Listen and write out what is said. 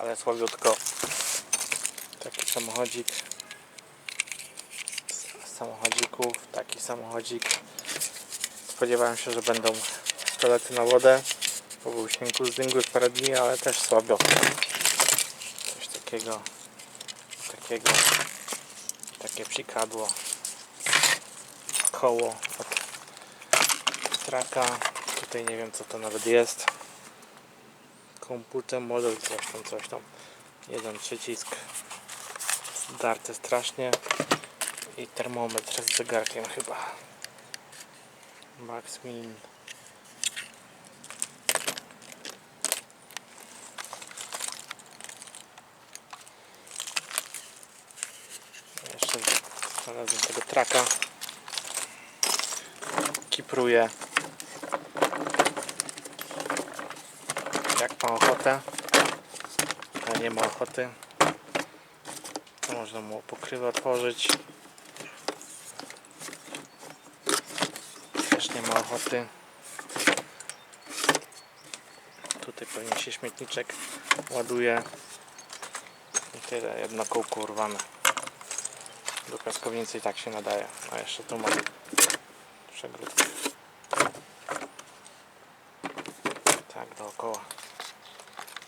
ale słabiutko. Taki samochodzik. Z samochodzików, taki samochodzik. Spodziewałem się, że będą pelety na wodę. Bo był śniegu z dyngu parę dni, ale też słabo. Coś takiego. Takiego. Takie przykadło. Koło od traka. Tutaj nie wiem co to nawet jest. Komputer model coś tam, coś tam. Jeden przycisk zdarty strasznie i termometr z zegarkiem chyba. Max Min. Jeszcze znalazłem tego traka. Kipruje. Ochotę, ale nie ma ochoty, to można mu pokrywę otworzyć. Też nie ma ochoty. Tutaj pewnie się śmietniczek ładuje. I tyle, jedno kółko urwane. Do piaskownicy i tak się nadaje. A jeszcze tu mam przegródkę. Tak, dookoła.